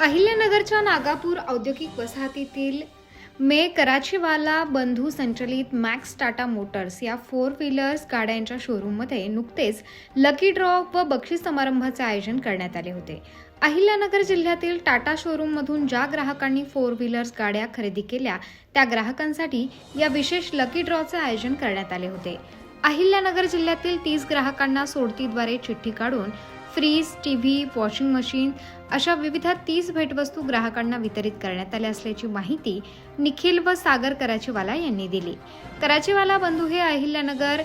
अहिल्यानगरच्या नागापूर औद्योगिक वसाहतीतील मे कराचीवाला बंधू संचलित मॅक्स टाटा मोटर्स या फोर व्हीलर्स गाड्यांच्या शोरूममध्ये नुकतेच लकी ड्रॉ व बक्षीस समारंभाचे आयोजन करण्यात आले होते. अहिल्यानगर जिल्ह्यातील टाटा शोरूममधून ज्या ग्राहकांनी फोर व्हीलर्स गाड्या खरेदी केल्या त्या ग्राहकांसाठी या विशेष लकी ड्रॉचे आयोजन करण्यात आले होते. अहिल्यानगर जिल्ह्यातील तीस ग्राहकांना सोडतीद्वारे चिठ्ठी काढून fridge T V washing machine अशा विविध तीस भेटवस्तू ग्राहकांना वितरित करण्यात आल्या असल्याची माहिती निखिल व सागर कराचीवाला यांनी दिली. कराचीवाला बंधू हे अहिल्यानगर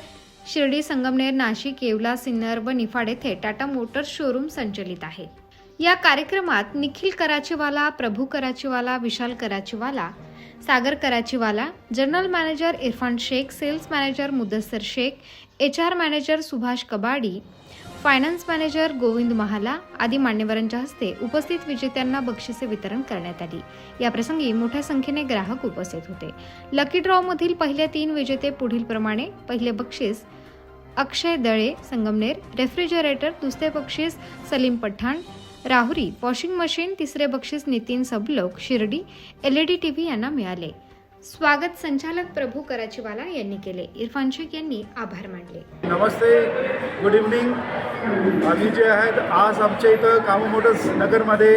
शिर्डी संगमनेर नाशिक येवला सिन्नर व निफाड येथे टाटा मोटर्स शोरूम संचलित आहे. या कार्यक्रमात Nikhil Karachiwala Prabhu Karachiwala Vishal Karachiwala Sagar Karachiwala general manager Irfan Shaikh sales manager Mudassar Shaikh H R manager Subhash Kabadi finance manager Govind Mahala आदी मान्यवरांच्या हस्ते उपस्थित विजेत्यांना बक्षिसे वितरण करण्यात आली. याप्रसंगी मोठ्या संख्येने ग्राहक उपस्थित होते. लकी ड्रॉमधील पहिल्या तीन विजेते पुढील प्रमाणे पहिले बक्षीस अक्षय दळे संगमनेर रेफ्रिजरेटर दुसरे बक्षीस सलीम पठाण राहुरी वॉशिंग मशीन तिसरे बक्षीस नितीन सबलोक शिर्डी एलईडी टीव्ही यांना मिळाले. स्वागत संचालक प्रभू कराचीवाला यांनी केले. इरफान शेख यांनी आभार मानले. नमस्ते गुड इव्हनिंग आम्ही जे आहेत आज आमच्या इथं कामो नगरमध्ये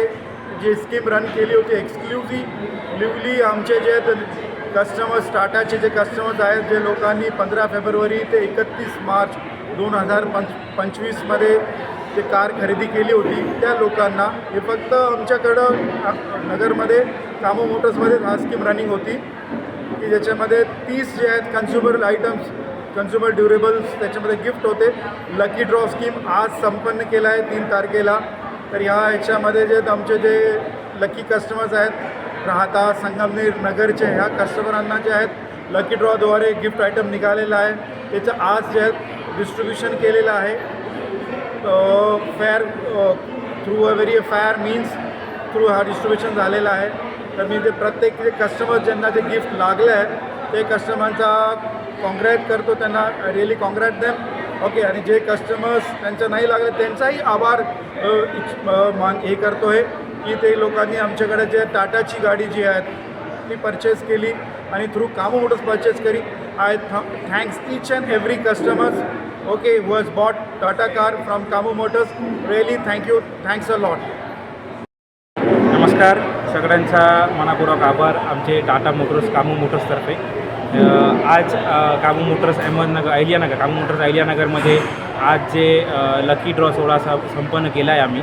जी स्कीम रन केली होती एक्सक्लुझिव्हली आमचे जे आहेत कस्टमर्स टाटाचे जे कस्टमर्स आहेत जे लोकांनी पंधरा फेब्रुवारी ते एकतीस मार्च दोन हजार पंच पंचवीसमध्ये जे कार खरेदी केली होती त्या लोकांना हे फक्त आमच्याकडं नगरमध्ये कामो मोटर्समध्ये हा स्कीम रनिंग होती की ज्याच्यामध्ये तीस जे आहेत कन्झ्युमर आयटम्स कन्झ्युमर ड्युरेबल्स त्याच्यामध्ये गिफ्ट होते. लकी ड्रॉ स्कीम आज संपन्न केला आहे तीन तारखेला. तर ह्या ह्याच्यामध्ये जे आमचे जे लकी कस्टमर्स आहेत राहता संगमनेर नगरचे ह्या कस्टमरांना जे आहेत लकी ड्रॉद्वारे गिफ्ट आयटम निघालेला आहे. त्याचं आज जे आहेत डिस्ट्रीब्युशन केलेलं आहे. Fair through a very fair means through हा डिस्ट्रीब्युशन झालेला आहे. तर मी ते प्रत्येक जे कस्टमर ज्यांना ते गिफ्ट लागलं आहे ते कस्टमरचा कॉन्ग्रॅट करतो त्यांना. रिअली कॉन्ग्रॅट दॅम ओके आणि जे कस्टमर्स त्यांचं नाही लागले त्यांचाही आभार मान हे करतो आहे की ते लोकांनी आमच्याकडे जे टाटाची गाडी जी आहे ती परचेस केली आणि through Kamu Motors purchase curry I thanks each and every customers okay has bought bought Tata car from Motors. Motors really thank you thanks a lot नमस्कार. सगळ्यांचा मनापूर्वक आभार. आमचे टाटा मोटर्स कामू मोटर्सतर्फे आज कामू मोटर्स अहमदनगर अहिल्यानगर कामू मोटर्स अहिल्यानगरमध्ये आज जे लकी ड्रॉ सोहळा संपन्न केला आहे आम्ही.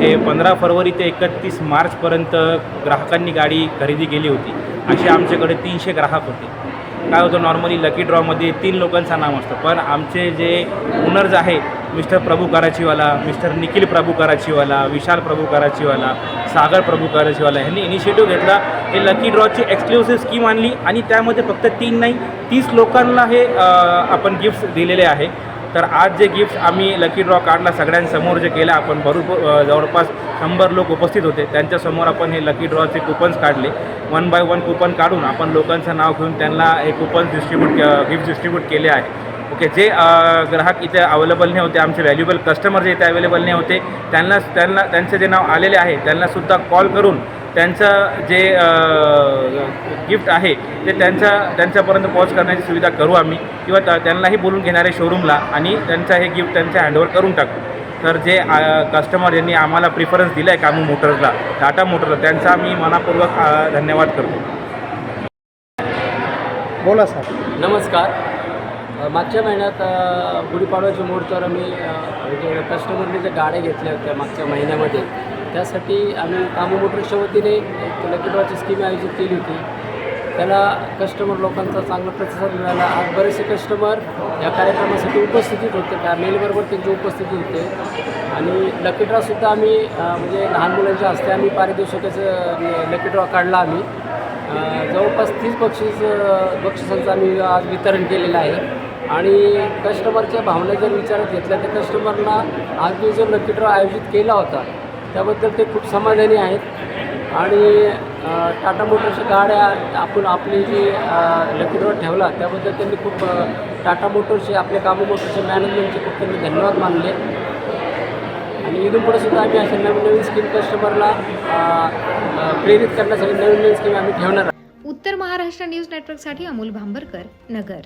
ते पंधरा फरवरी ते एकतीस मार्चपर्यंत ग्राहकांनी गाडी खरेदी केली होती. असे आमच्याकडे तीनशे ग्राहक होते. काय होतं नॉर्मली लकी ड्रॉमध्ये तीन लोकांचं नाव असतं. पण आमचे जे ओनर्स आहे मिस्टर प्रभू कराचीवाला मिस्टर निखिल प्रभू कराचीवाला विशाल प्रभू कराचीवाला सागर प्रभू कराचीवाला ह्यांनी इनिशिएटिव्ह घेतला. हे लकी ड्रॉची एक्सक्लुसिव्ह स्कीम आणली आणि त्यामध्ये फक्त तीन नाही तीस लोकांना हे आपण गिफ्ट्स दिलेले आहे. तर आज जे गिफ्ट आम्ही लकी ड्रॉ काढला सगळ्यांसमोर जे केलं आपण भरपूर जवळपास शंभर लोक उपस्थित होते. त्यांच्यासमोर आपण हे लकी ड्रॉचे कुपन्स काढले. वन बाय वन कुपन काढून आपण लोकांचं नाव घेऊन त्यांना हे कुपन्स डिस्ट्रीब्यूट गिफ्ट डिस्ट्रीब्यूट केले आहे. ओके जे ग्राहक इथे अवेलेबल नाही होते आमचे व्हॅल्युबल कस्टमर जे इथे अवेलेबल नाही होते त्यांना त्यांना त्यांचं जे नाव आलेले आहे त्यांनासुद्धा कॉल करून त्यांचं जे गिफ्ट आहे ते त्यांच्या त्यांच्यापर्यंत पॉच करण्याची सुविधा करू आम्ही. किंवा त्या- त्यांनाही बोलून घेणारे शोरूमला आणि त्यांचं हे गिफ्ट त्यांच्या हँडओव्हर करून टाकू. तर जे कस्टमर यांनी आम्हाला प्रिफरन्स दिला आहे कामू मोटर्सला टाटा मोटर्सला त्यांचा मी मनापूर्वक धन्यवाद करतो. बोला सर. नमस्कार. मागच्या महिन्यात अ, गुढीपाडव्याच्या मुहूर्तावर आम्ही म्हणजे कस्टमरने ज्या गाड्या घेतल्या होत्या मागच्या महिन्यामध्ये त्यासाठी आम्ही कामो मोटर्सच्या वतीने एक लकी ड्रॉची स्कीम आयोजित केली होती. त्याला कस्टमर लोकांचा चांगला प्रतिसाद मिळाला. आज बरेचसे कस्टमर या कार्यक्रमासाठी उपस्थितीत होते. त्या मेलबरोबर त्यांची उपस्थिती होते. आणि लकी ड्रॉसुद्धा आम्ही म्हणजे लहान मुलांच्या हस्ते आम्ही पारितोषिकाचं लकी ड्रॉ काढला आम्ही. जवळपास तीस बक्षीस बक्षिसांचं आम्ही आज वितरण केलेलं आहे. आणि कस्टमरच्या भावना जर विचारात घेतल्या तर कस्टमरला आज मी जो लकी ड्रॉ आयोजित केला होता त्याबद्दल ते खूप समाधानी आहेत. आणि टाटा मोटर्सच्या गाड्या आपण आपली जी लकी ड्रॉ ठेवला त्याबद्दल त्यांनी खूप टाटा मोटर्सचे आपल्या कामो मोटर्सचे मॅनेजमेंटचे खूप त्यांनी धन्यवाद मानले. आणि इथून पुढे सुद्धा आम्ही अशा नवीन नवीन स्कीम कस्टमरला प्रेरित करण्यासाठी नवीन नवीन स्कीम आम्ही ठेवणार आहोत. उत्तर महाराष्ट्र न्यूज नेटवर्कसाठी अमोल भांबरकर नगर.